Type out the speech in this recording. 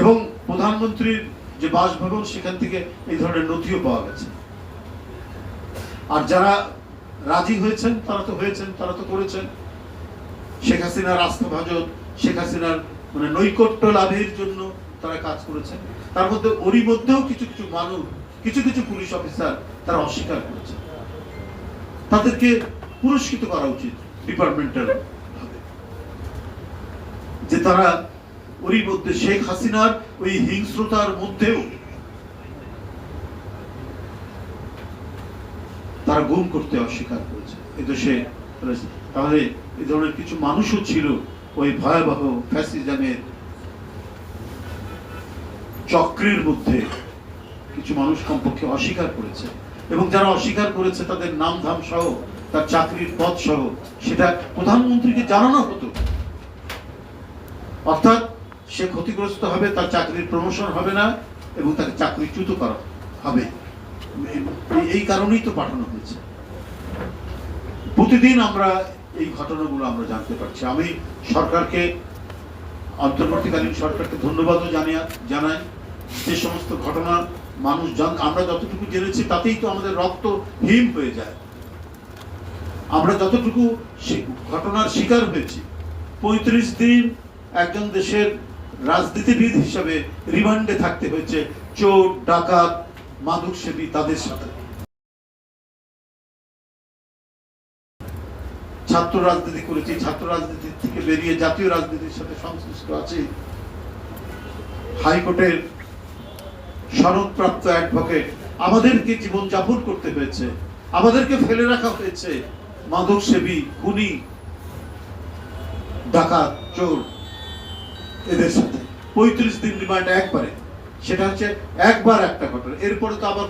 এবং প্রধানমন্ত্রীর যে বাসভবন, সেখান থেকে এই ধরনের নথিও পাওয়া গেছে। আর যারা রাজি হয়েছেন, তারা তো হয়েছেন, তারা তো করেছেন। শেখ হাসিনার আস্থাভাজন শেখ হাসিনার মানে নৈকট্য লাভের জন্য তারা কাজ করেছেন। তার মধ্যে, ওরই মধ্যেও কিছু কিছু মানুষ, কিছু কিছু পুলিশ অফিসার তারা অস্বীকার করেছে তাদেরকে পুরস্কৃত করা উচিত, ডিপার্টমেন্টাল যে তারা ওরই মধ্যে শেখ হাসিনার ওই হিংস্রতার মধ্যেও তারা গুম করতে অস্বীকার করেছে। এ দেশে তাহলে এই ধরনের কিছু মানুষও ছিল ওই ভয়াবহ ফ্যাসিজমের চক্রের মধ্যে। কিছু মানুষ কমপক্ষে অস্বীকার করেছে। এবং যারা অস্বীকার করেছে, তাদের নাম ধাম সহ, তার চাকরির পদ সহ, সেটা প্রধানমন্ত্রীকে জানানো হতো। অর্থাৎ ক্ষতিগ্রস্ত হবে, তার চাকরির প্রমোশন হবে না এবং তাকে চাকরিচ্যুত করা হবে। এই- কারণেই তো পাঠানো হয়েছে। প্রতিদিন আমরা এই ঘটনাগুলো আমরা জানতে পারছি। আমি সরকারকে, অন্তর্বর্তীকালীন সরকারকে ধন্যবাদও জানিয়ে জানাই যে সমস্ত ঘটনা মানুষ জান আমরা যতটুকু জেনেছি তাতেই তো আমাদের রক্ত হিম হয়ে যায়। আমরা যতটুকু ঘটনার শিকার হয়েছি, পঁয়ত্রিশ দিন একজন দেশের রাজনীতিবিদ হিসাবে রিমান্ডে থাকতে হয়েছে চোর, ডাকাত মাদক সেবী তাদের সাথে। ছাত্র রাজনীতি করেছি, ছাত্র রাজনীতি থেকে বেরিয়ে জাতীয় রাজনীতির সাথে সংশ্লিষ্ট আছি। হাইকোর্টের সনদপ্রাপ্ত অ্যাডভোকেট, আমাদেরকে জীবন যাপন করতে হয়েছে, আমাদেরকে ফেলে রাখা হয়েছে। মাদক সেবী খুনি, ডাকাত, চোর এদের সাথে পঁয়ত্রিশ দিন রিমান্ড একবারে। সেটা হচ্ছে একবার একটা ঘটনা। এরপরে তো আবার